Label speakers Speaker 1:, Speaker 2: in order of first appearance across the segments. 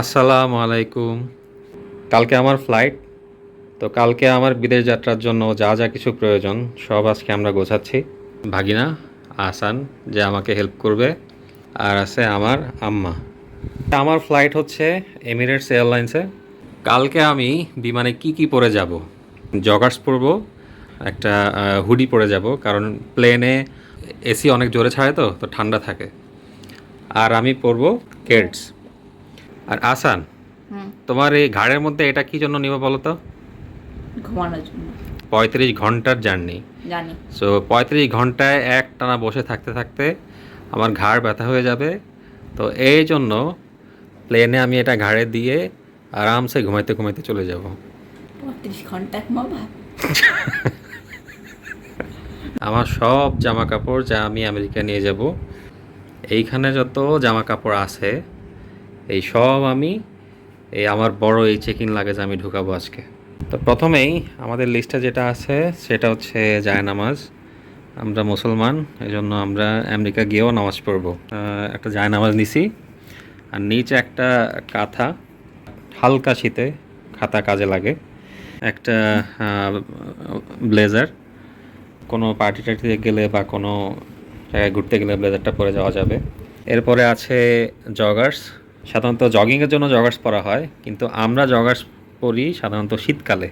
Speaker 1: আসসালামু আলাইকুম কালকে আমার ফ্লাইট তো কালকে আমার বিদেশ যাত্রার জন্য যা যা কিছু প্রয়োজন, সব আজকে আমরা গোছাচ্ছি। ভাগিনা আসান যে আমাকে হেল্প করবে, আর আছে আমার আম্মা। আমার ফ্লাইট হচ্ছে এমিরেটস এয়ারলাইন্সে কালকে আমি বিমানে কি কি পরে যাব? জগার্স পরবো, একটা হুডি পরে যাব, কারণ প্লেনে এসি অনেক জোরে ছাড়ে তো তো ঠান্ডা থাকে। আর আমি পরবো কেডস। আর আসান তোমার এই ঘাড়ের মধ্যে এটা কি জন্য নিব বলো তো?
Speaker 2: ঘুমানোর জন্য।
Speaker 1: পঁয়ত্রিশ ঘণ্টার জার্নি।
Speaker 2: জানি।
Speaker 1: সো পঁয়ত্রিশ ঘন্টায় এক টানা বসে থাকতে থাকতে আমার ঘাড় ব্যথা হয়ে যাবে। তো এই জন্য প্লেনে আমি এটা ঘাড়ে দিয়ে আরামসে ঘুমাইতে ঘুমাইতে চলে যাব।
Speaker 2: পঁয়ত্রিশ ঘণ্টা ঘুমাবা?
Speaker 1: আমার সব জামা কাপড় যা আমি আমেরিকা নিয়ে যাব এইখানে যত জামা কাপড় আছে, এই সব আমি, এই আমার বড় এই চেক ইন লাগেজ আমি ঢুকাবো আজকে। তো প্রথমেই আমাদের লিস্টে যেটা আছে, সেটা হচ্ছে জায়নামাজ আমরা মুসলমান এই জন্য আমরা আমেরিকা গিয়েও নামাজ পড়ব। একটা জায়নামাজ নিছি, আর নিচে একটা কাঁথা, হালকা শীতে খাতা কাজে লাগে। একটা ব্লেজার, কোনো পার্টি টার্টিতে গেলে বা কোনো জায়গায় ঘুরতে গেলে ব্লেজারটা পরে যাওয়া যাবে। এরপরে আছে জগার্স। সাধারণত জগিংয়ের জন্য জগার্স পরা হয়, কিন্তু আমরা জগার্স পরি সাধারণত শীতকালে।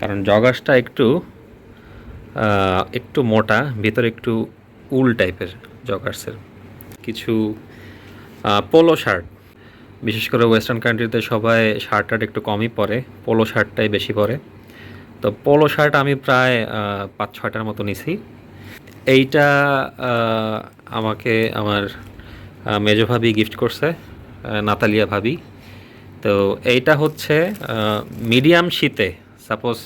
Speaker 1: কারণ জগার্সটা একটু একটু মোটা, ভিতরে একটু উল টাইপের জগার্সের। কিছু পোলো শার্ট। বিশেষ করে ওয়েস্টার্ন কান্ট্রিতে সবাই শার্ট টার্ট একটু কমই পরে, পোলো শার্টটাই বেশি পরে। তো পোলো শার্ট আমি প্রায় পাঁচ ছয়টার মতো নিছি। এইটা আমাকে আমার মেজো ভাবি গিফট করছে নাতালিয়া ভাবি। তো এইটা হচ্ছে মিডিয়াম শীতে সাপোজ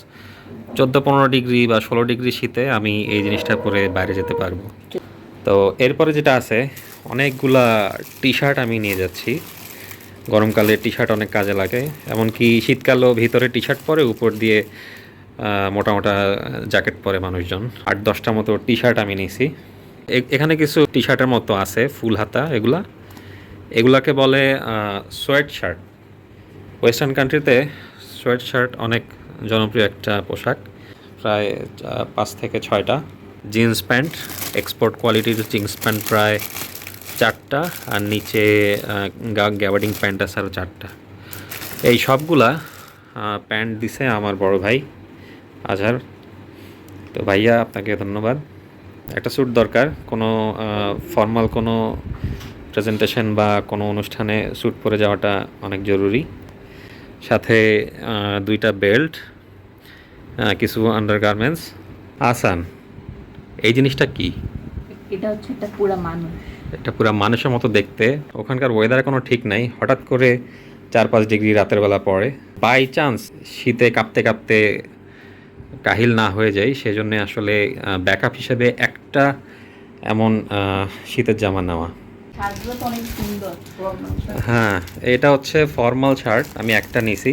Speaker 1: চোদ্দ পনেরো ডিগ্রি বা ষোলো ডিগ্রি শীতে আমি এই জিনিসটা পরে বাইরে যেতে পারব। তো এরপরে যেটা আছে, অনেকগুলা টি শার্ট আমি নিয়ে যাচ্ছি। গরমকালে টি শার্ট অনেক কাজে লাগে, এমনকি শীতকালেও ভিতরে টি শার্ট পরে, উপর দিয়ে আহ, মোটা মোটা জ্যাকেট পরে মানুষজন। আট দশটা মতো টি শার্ট আমি নিয়েছি এ- এখানে কিছু টি শার্টের মতো আছে ফুল হাতা এগুলা। এগুলাকে বলে সোয়েট শার্ট ওয়েস্টার্ন কান্ট্রিতে সোয়েট শার্ট অনেক জনপ্রিয় একটা পোশাক। প্রায় পাঁচ থেকে ছয়টা। জিন্স প্যান্ট এক্সপোর্ট কোয়ালিটির জিন্স প্যান্ট প্রায় চারটা। আর নিচে গা গ্যাবার্ডিং প্যান্ট আছে আরও চারটা। এই সবগুলা প্যান্ট দিছে আমার বড় ভাই। আজহার। তো ভাইয়া আপনাকে ধন্যবাদ। একটা স্যুট দরকার কোনো ফর্মাল কোনো প্রেজেন্টেশন বা কোনো অনুষ্ঠানে স্যুট পরে যাওয়াটা অনেক জরুরি। সাথে দুইটা বেল্ট কিছু আন্ডারগার্মেন্টস আসান এই জিনিসটা কি?
Speaker 2: এটা হচ্ছে একটা পুরা মানুষ।
Speaker 1: একটা পুরো মানুষের মতো দেখতে। ওখানকার ওয়েদার কোনো ঠিক নাই। হঠাৎ করে চার পাঁচ ডিগ্রি রাতের বেলা পড়ে। বাই চান্স শীতে কাঁপতে কাঁপতে কাহিল না হয়ে যায় সেজন্য আসলে ব্যাকআপ হিসেবে একটা এমন শীতের জামা নেওয়া। হ্যাঁ এটা হচ্ছে ফর্মাল শার্ট আমি একটা নিছি।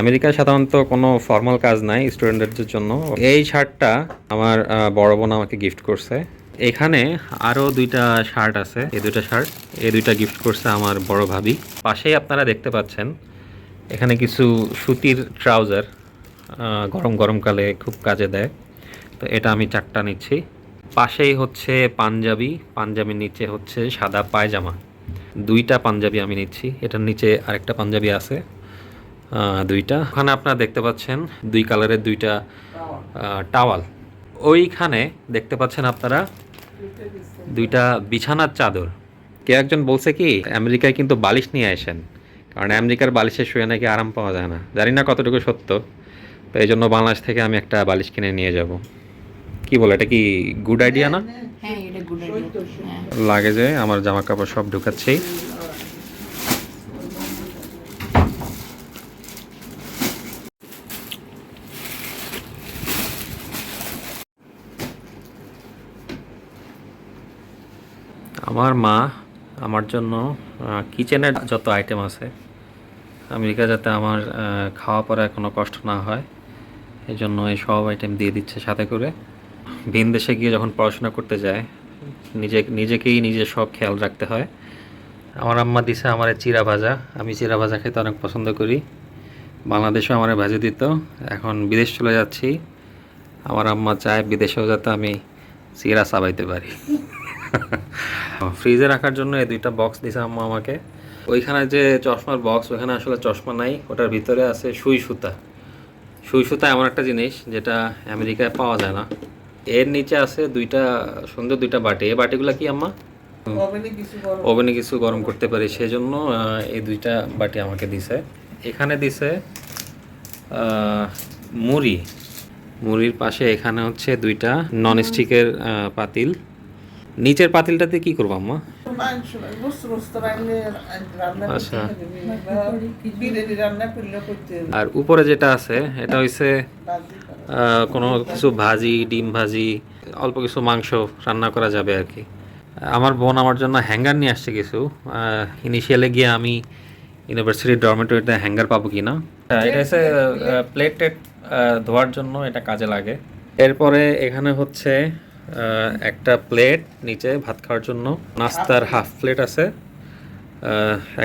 Speaker 1: আমেরিকায় সাধারণত কোনো ফর্মাল কাজ নাই স্টুডেন্টদের জন্য। এই শার্টটা আমার বড় বোন আমাকে গিফট করছে। এখানে আরও দুইটা শার্ট আছে এই দুইটা শার্ট এই দুইটা গিফট করছে আমার বড় ভাবি। পাশেই আপনারা দেখতে পাচ্ছেন এখানে কিছু সুতির ট্রাউজার গরম গরমকালে খুব কাজে দেয়। তো এটা আমি চারটা নিচ্ছি। পাশেই হচ্ছে পাঞ্জাবি, পাঞ্জাবির নিচে হচ্ছে সাদা পায়জামা। দুইটা পাঞ্জাবি আমি নিচ্ছি। এটার নিচে আরেকটা পাঞ্জাবি আছে দুইটা। ওখানে আপনারা দেখতে পাচ্ছেন দুই কালারের দুইটা টাওয়াল। ওইখানে দেখতে পাচ্ছেন আপনারা দুইটা বিছানার চাদর। কে একজন বলছে কি, আমেরিকায় কিন্তু বালিশ নিয়ে আসেন। কারণ আমেরিকার বালিশে শুয়ে নাকি আরাম পাওয়া যায় না। জানি না কতটুকু সত্য। তো এই জন্য বাংলাদেশ থেকে আমি একটা বালিশ কিনে নিয়ে যাব। কি বলে এটা কি গুড আইডিয়া না?
Speaker 2: হ্যাঁ গুড হ্যাঁ।
Speaker 1: লাগে যে আমার জামা কাপড় সব ঢুকাচ্ছি আমার মা আমার জন্য কিচেনের যত আইটেম আছে আমেরিকা যাতে আমার খাওয়া পড়ায় কোনো কষ্ট না হয় এই জন্য এই সব আইটেম দিয়ে দিচ্ছে সাথে করে। ভিন দেশে গিয়ে যখন পড়াশোনা করতে যায়, নিজে, নিজেকেই নিজের সব খেয়াল রাখতে হয়। আমার আম্মা দিছে আমার চিরা ভাজা। আমি চিরা ভাজা খেতে অনেক পছন্দ করি। বাংলাদেশেও আমার ভাজা দিত। এখন বিদেশ চলে যাচ্ছি। আমার আম্মা চায় বিদেশেও যাতে আমি চিরা চাবাইতে পারি। ফ্রিজে রাখার জন্য এই দুইটা বক্স দিছে আম্মা আমাকে। ওইখানে যে চশমার বক্স ওখানে আসলে চশমা নাই। ওটার ভিতরে আছে সুই সুতা। সুতা এমন একটা জিনিস যেটা আমেরিকায় পাওয়া যায় না। এর নিচে আছে দুইটা সুন্দর দুইটা বাটি। এই বাটিগুলো কি আম্মা?
Speaker 3: ওভেনে কিছু গরম।
Speaker 1: ওভেনে কিছু গরম করতে পারি সেজন্য এই দুইটা বাটি আমাকে দিছে। এখানে দিছে মুড়ি। মুড়ির পাশে এখানে হচ্ছে দুইটা নন স্টিকের পাতিল। নিচের পাতিলটাতে কি করব আম্মা? আচ্ছা। আর উপরে যেটা আছে এটা হইছে কোনো কিছু ভাজি ডিম ভাজি অল্প কিছু মাংস রান্না করা যাবে আর কি। আমার বোন আমার জন্য হ্যাঙ্গার নিয়ে আসছে কিছু। ইনিশিয়ালে গিয়ে আমি ইউনিভার্সিটির ডরমেটরিতে হ্যাঙ্গার পাবো কি না এটা হচ্ছে প্লেট ধোয়ার জন্য এটা কাজে লাগে। এরপরে এখানে হচ্ছে একটা প্লেট নিচে ভাত খাওয়ার জন্য। নাস্তার হাফ প্লেট আছে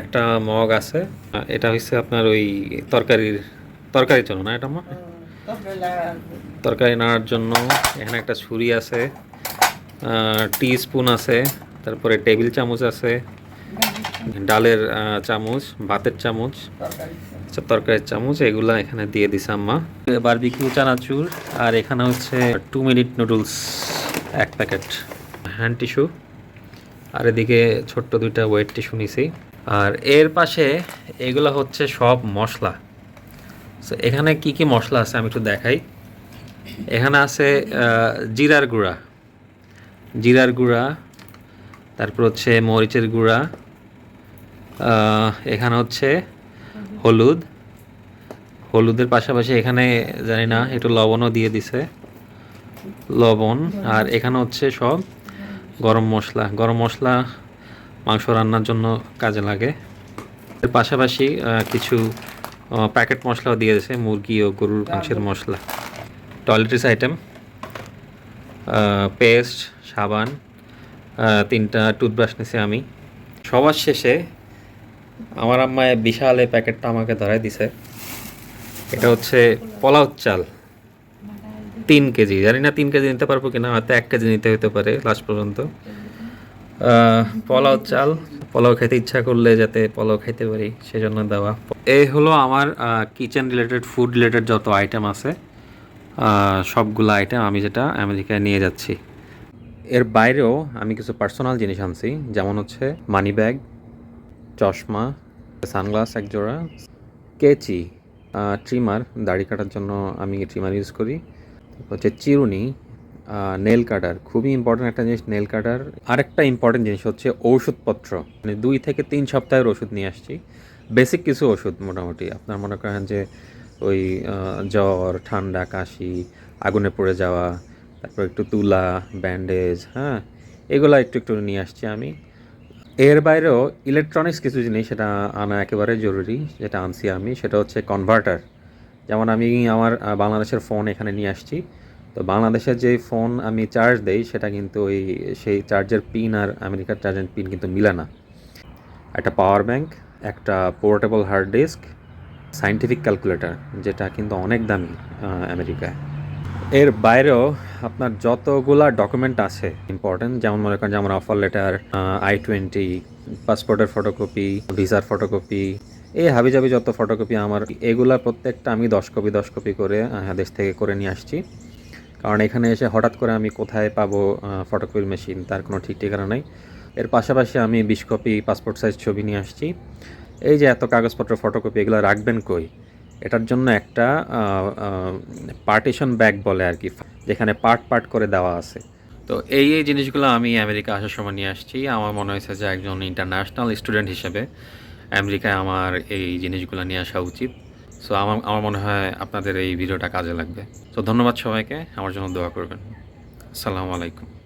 Speaker 1: একটা মগ আছে। এটা হচ্ছে আপনার ওই তরকারির তরকারির জন্য না এটা মা তরকারি নাড়ার জন্য এখানে একটা ছুরি আছে টি স্পুন আছে তারপরে টেবিল চামচ আছে ডালের চামচ ভাতের চামচ আচ্ছা তরকারির চামচ এগুলা এখানে দিয়ে দিছে আম্মা। বারবিকিউ চানাচুর আর এখানে হচ্ছে টু মিনিট নুডলস এক প্যাকেট হ্যান্ড টিস্যু। আর এদিকে ছোট্ট দুইটা ওয়েট টিস্যু নিছি। আর এর পাশে এগুলো হচ্ছে সব মশলা। So, এখানে কি কি মশলা আছে আমি একটু দেখাই। এখানে আছে জিরার গুঁড়া। জিরার গুঁড়া তারপর হচ্ছে মরিচের গুঁড়া এখানে হচ্ছে হলুদ। হলুদের পাশাপাশি এখানে জানি না একটু লবণও দিয়ে দিছে। লবণ আর এখানে হচ্ছে সব গরম মশলা। গরম মশলা মাংস রান্নার জন্য কাজে লাগে। এর পাশাপাশি কিছু প্যাকেট মশলাও দিয়ে দিয়েছে, মুরগি ও গরুর মাংসের মশলা। টয়লেট্রিস আইটেম পেস্ট সাবান তিনটা টুথব্রাশ নিছি আমি। সবার শেষে আমার আম্মায় বিশাল এই প্যাকেটটা আমাকে ধরাই দিছে। এটা হচ্ছে পোলাও চাল। তিন কেজি, জানি না তিন কেজি নিতে পারব কিনা, হয়তো এক কেজি নিতে হতে পারে লাস্ট পর্যন্ত। পোলাও চাল, পোলাও খেতে ইচ্ছা করলে যাতে পোলাও খেতে পারি, সেজন্য দেওয়া। এই হলো আমার কিচেন রিলেটেড ফুড রিলেটেড যত আইটেম আছে সবগুলো আইটেম আমি যেটা আমেরিকায় নিয়ে যাচ্ছি। এর বাইরেও আমি কিছু পার্সোনাল জিনিস আনছি, যেমন হচ্ছে মানি ব্যাগ চশমা সানগ্লাস এক জোড়া কেচি ট্রিমার দাড়ি কাটার জন্য আমি ট্রিমার ইউজ করি। হচ্ছে চিরুনি নেল কাটার। খুবই ইম্পর্টেন্ট একটা জিনিস নেল কাটার। আরেকটা ইম্পর্টেন্ট জিনিস হচ্ছে ঔষধপত্র। মানে দুই থেকে তিন সপ্তাহের ওষুধ নিয়ে আসছি। বেসিক কিছু ওষুধ মোটামুটি। আপনার মনে করেন যে ওই জ্বর, ঠান্ডা, কাশি, আগুনে পড়ে যাওয়া, তারপর একটু তুলা ব্যান্ডেজ হ্যাঁ? এগুলো একটু একটু নিয়ে আসছি আমি। এর বাইরেও ইলেকট্রনিক্স কিছু জিনিস সেটা আনা একেবারে জরুরি, যেটা আনছি আমি। সেটা হচ্ছে কনভার্টার যেমন আমি আমার বাংলাদেশের ফোন এখানে নিয়ে আসছি। তো বাংলাদেশের যে ফোন আমি চার্জ দেই, সেটা কিন্তু ওই সেই চার্জের পিন আর আমেরিকার চার্জের পিন কিন্তু মিলে না। একটা পাওয়ার ব্যাংক একটা portable hard disk scientific calculator যেটা কিন্তু অনেক দামি আমেরিকায়। এর বাইরেও আপনার যতগুলা ডকুমেন্ট আছে ইম্পর্টেন্ট যেমন মনে করেন যেমন অফার লেটার আই টোয়েন্টি পাসপোর্টের ফটোকপি ভিসার ফটোকপি এই হাবিজাবি যত ফটোকপি আমার, এগুলা প্রত্যেকটা আমি দশ কপি দশ কপি করে দেশ থেকে করে নিয়ে আসছি। কারণ এখানে এসে হঠাৎ করে আমি কোথায় পাবো ফটোকপির মেশিন তার কোনো ঠিক ঠিকানা নেই। এর পাশাপাশি আমি বিশ কপি পাসপোর্ট সাইজ ছবি নিয়ে আসছি। এই যে এত কাগজপত্র ফটোকপি এগুলো রাখবেন কই? এটার জন্য একটা পার্টিশন ব্যাগ বলে আর কি, যেখানে পার্ট পার্ট করে দেওয়া আছে। তো এই এই জিনিসগুলো আমি আমেরিকা আসার সময় নিয়ে আসছি। আমার মনে হয়েছে যে একজন ইন্টারন্যাশনাল স্টুডেন্ট হিসেবে। আমেরিকায় আমার এই জিনিসগুলো নিয়ে আসা উচিত। সো আমার আমার মনে হয় আপনাদের এই ভিডিওটা কাজে লাগবে। তো ধন্যবাদ সবাইকে। আমার জন্য দোয়া করবেন। আসসালামু আলাইকুম।